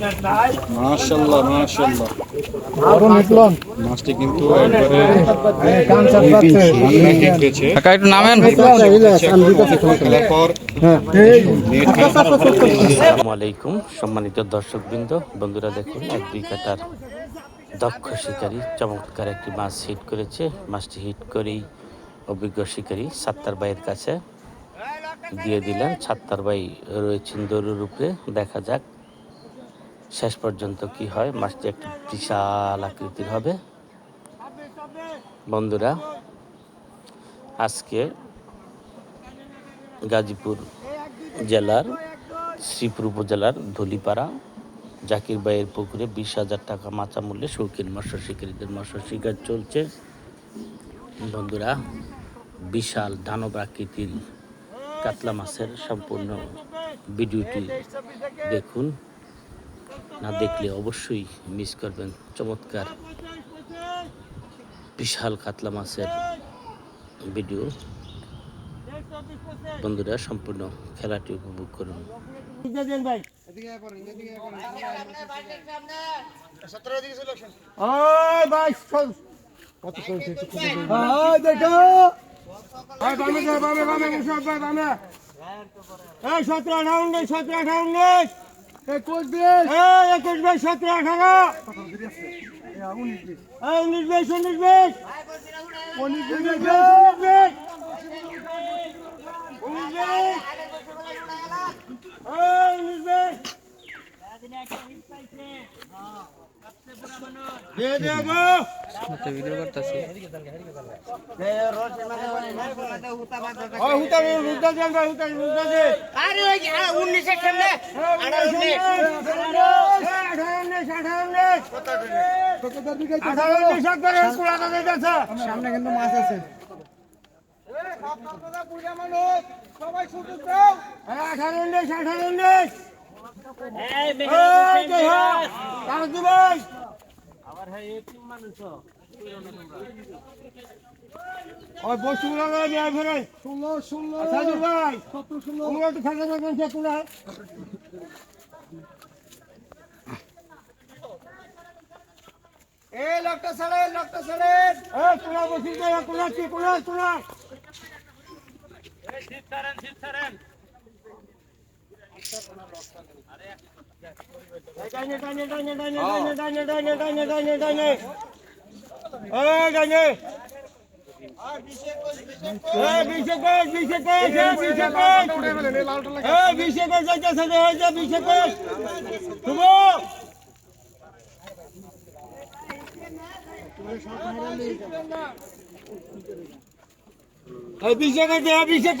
মাশাল্লাহ মাশাল্লাহ আরও নিকলন মাছটি কিন্তু একবারে কাকা একটু নামেন। হ্যাঁ। আসসালামু আলাইকুম সম্মানিত দর্শকবৃন্দ। বন্ধুরা দেখুন এক দুই কাটার দক্ষ শিকারী চমৎকার একটি মাছ হিট করেছে। মাছটি হিট করেই অভিজ্ঞ শিকারী সাত্তার বাইয়ের কাছে দিয়ে দিলেন। সাত্তার বাই রয়েছেন দরুর উপরে। দেখা যাক শেষ পর্যন্ত কি হয়? মাছটি একটি বিশাল আকৃতির হবে। বন্ধুরা আজকে গাজীপুর জেলার, শ্রীপুর উপজেলার ধুলিপাড়া, জাকির বাইয়ের পুকুরে বিশ হাজার টাকা মাচা মূল্যে শৌখিন মৎস্য শিকারীদের মৎস্য শিকার চলছে। বন্ধুরা, বিশাল দানব আকৃতির কাতলা মাছের সম্পূর্ণ ভিডিওটি দেখুন। না দেখলে অবশ্যই মিস করবেন চমৎকার বিশাল কাতলা মাছের ভিডিও বন্ধুরা সম্পূর্ণ খেলাটি উপভোগ করুন সতেরো আঠাউন্ড সতেরো আঠাউন্ড একুশ বিশ এই একুশ বিশ সতেরো আঠারো এই উনিশ বিশ উনিশ বিশ উনিশ বিশ উনিশ বিশ উনিশ বিশ এই উনিশ বিশ দে দে গো ভিডিও সামনে। কিন্তু মাছ আছে। আঠারো উনিশ আঠারো উনিশ। ওই বসুগুলো নিয়ে ফেরে ষোলো ষোলো। সাজুর ভাই সতেরো এ তোরা বসিস তোরা তোরা তোরা তোরা এই শীত ছাড়েন শীত ছাড়েন। অভিষেক অভিষেক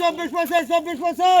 চব্বিশ বছর চব্বিশ বছর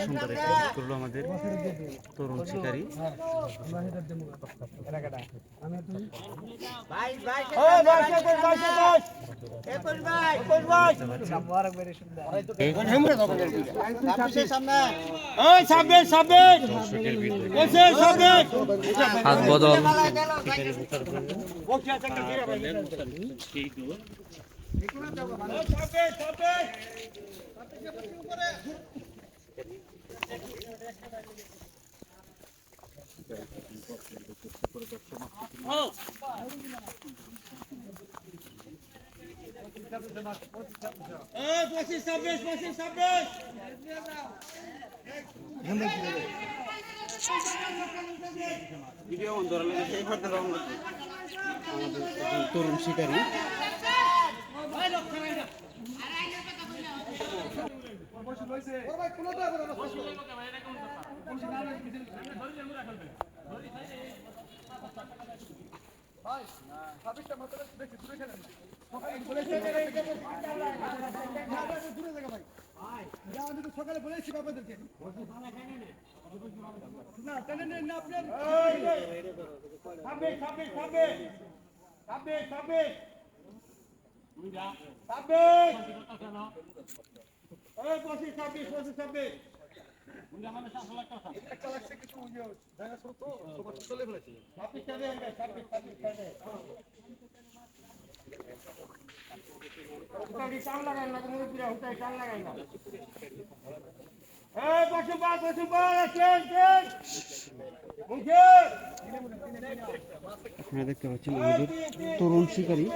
সুন্দর একটা হিট করল আমাদের তরুণ শিকারী। হাত বদল। পালায় এই ছাব্বিশ পঁচিশ ছাব্বিশ পঁচিশ ছাব্বিশ তরুণ শিকারী। ছাব্বিশ ছাব্বিশ ছাব্বিশ এই পঁচিশ ছাব্বিশ পঁচিশ ছাব্বিশ। ছাব্বিশ ছাব্বিশ। ছাব্বিশ। ছাব্বিশ আপনারা দেখতে পাচ্ছেন আমাদের তরুণ শিকারী।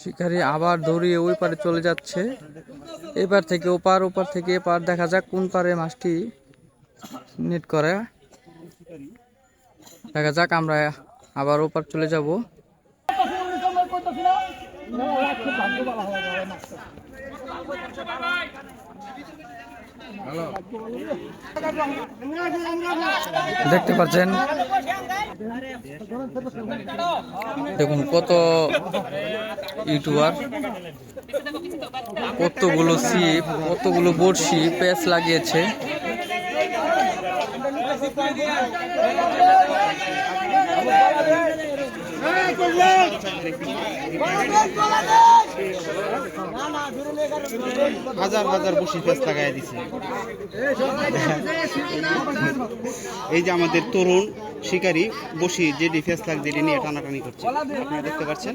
শিকারি আবার দৌড়িয়ে ওই পারে চলে যাচ্ছে। এপার থেকে ওপার ওপার থেকে এপার দেখা যাক কোন পারে মাছটি নেট করে। দেখা যাক আমরা আবার ওপার চলে যাব। দেখতে পাচ্ছেন। দেখুন কত ইউটিউবার কতগুলো সিপ কতগুলো বড়শি প্যাচ লাগিয়েছে। হাজার হাজার বসি ফেস লাগাই দিছে। এই যে আমাদের তরুণ শিকারী বসি যেটি ফেস লাগ যেটি নিয়ে টানাটানি করছে। আপনারা দেখতে পাচ্ছেন?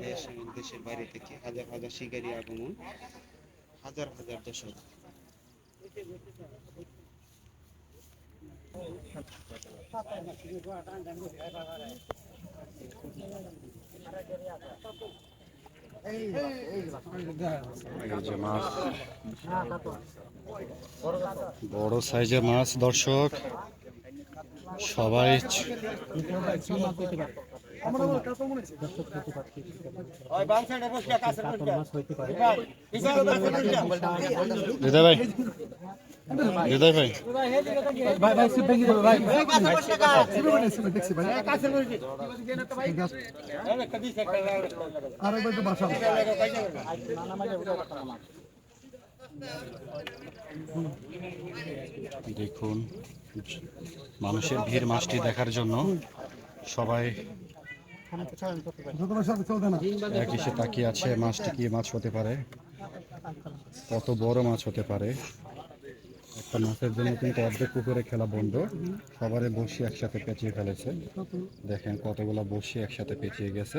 দেশ এবং দেশের বাইরে থেকে হাজার হাজার শিকারী আগমন হাজার হাজার দর্শক। এই যে বড় সাইজের মাছ দর্শক। সবাই দেখুন, মানুষের ভিড় মাছটি দেখার জন্য সবাই এক এসে তাকিয়ে আছে, মাছটি কি মাছ হতে পারে? কত বড় মাছ হতে পারে? একটা মাছের জন্য কিন্তু অর্ধেক পুকুরে খেলা বন্ধ। সবারে বসি একসাথে পেঁচিয়ে ফেলেছে। দেখেন কতগুলো বসি একসাথে পেঁচিয়ে গেছে।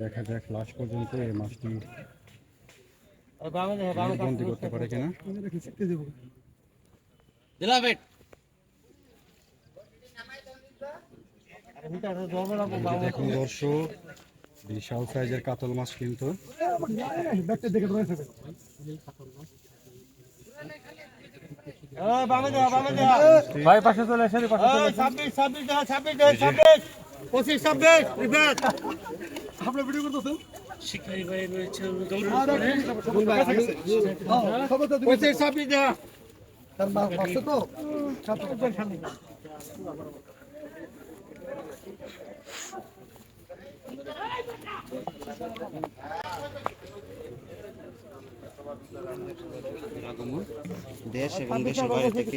দেখা যাক লাস্ট পর্যন্ত এই মাছটি বন্দি করতে পারে কিনা। দেখুন দর্শক বিশাল সাইজের কাতল মাছ কিন্তু। ভাই পাশে চলে চলে ছাব্বিশ ছাব্বিশ ছাব্বিশ ছাব্বিশ পঁচিশ ছাব্বিশ আপনার ভিডিও করতেছেন পঁচিশ ছাব্বিশ দেখা আগমন দেশ এবং দেশের বাইরে থেকে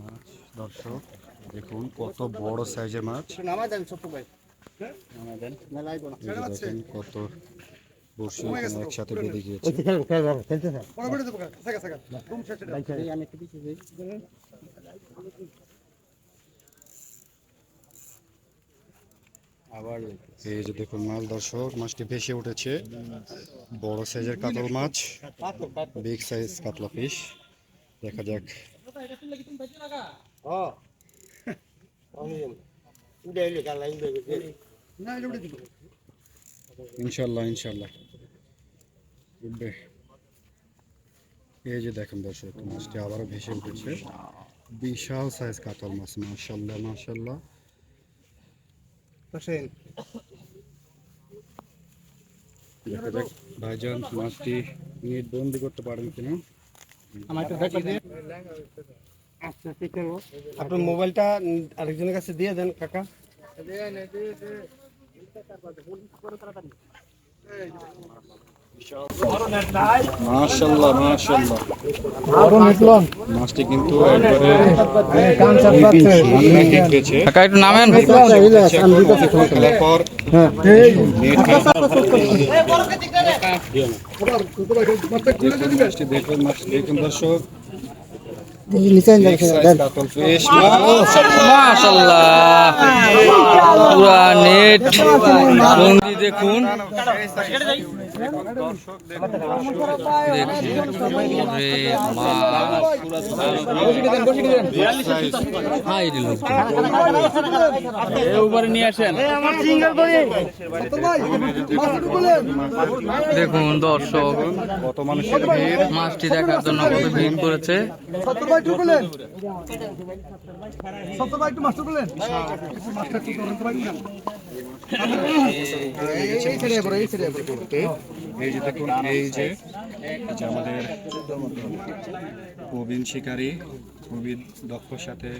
মাছ দর্শক দেখুন কত বড় সাইজের মাছ দেখেন কত বড়শি একসাথে বেঁধে গিয়েছে এই যে দেখুন মাছ দর্শক মাছটি ভেসে উঠেছে। বড় সাইজের কাতল মাছ বিগ সাইজ কাতলা ফিশ। দেখা যাক ইনশাল্লাহ ইনশাল্লাহ। উঠবে এই যে দেখেন দর্শক মাছটি আবারও ভেসে উঠেছে। বিশাল সাইজ কাতল মাছ মাশাল্লাহ মাশাল্লাহ। দেখা যাক ভাইজান মাছটি নিয়ে বন্দি করতে পারেন কিনা? আপনার মোবাইলটা আরেকজনের কাছে দিয়ে দেন কাকা। মাশাল্লাহ মাশাল্লাহ মাছটি কিন্তু একবারে কাকা একটু নামেন। পর দেখুন দেখুন দর্শক। মাশাল্লাহ পুরা নেট। বন্দি দেখুন। দেখুন দর্শক কত মানুষের ভিড় মাছটি দেখার জন্য কত ভিড় করেছে। এই যে দেখুন এই যে যে আমাদের প্রবীণ শিকারী প্রবীণ দক্ষর সাথে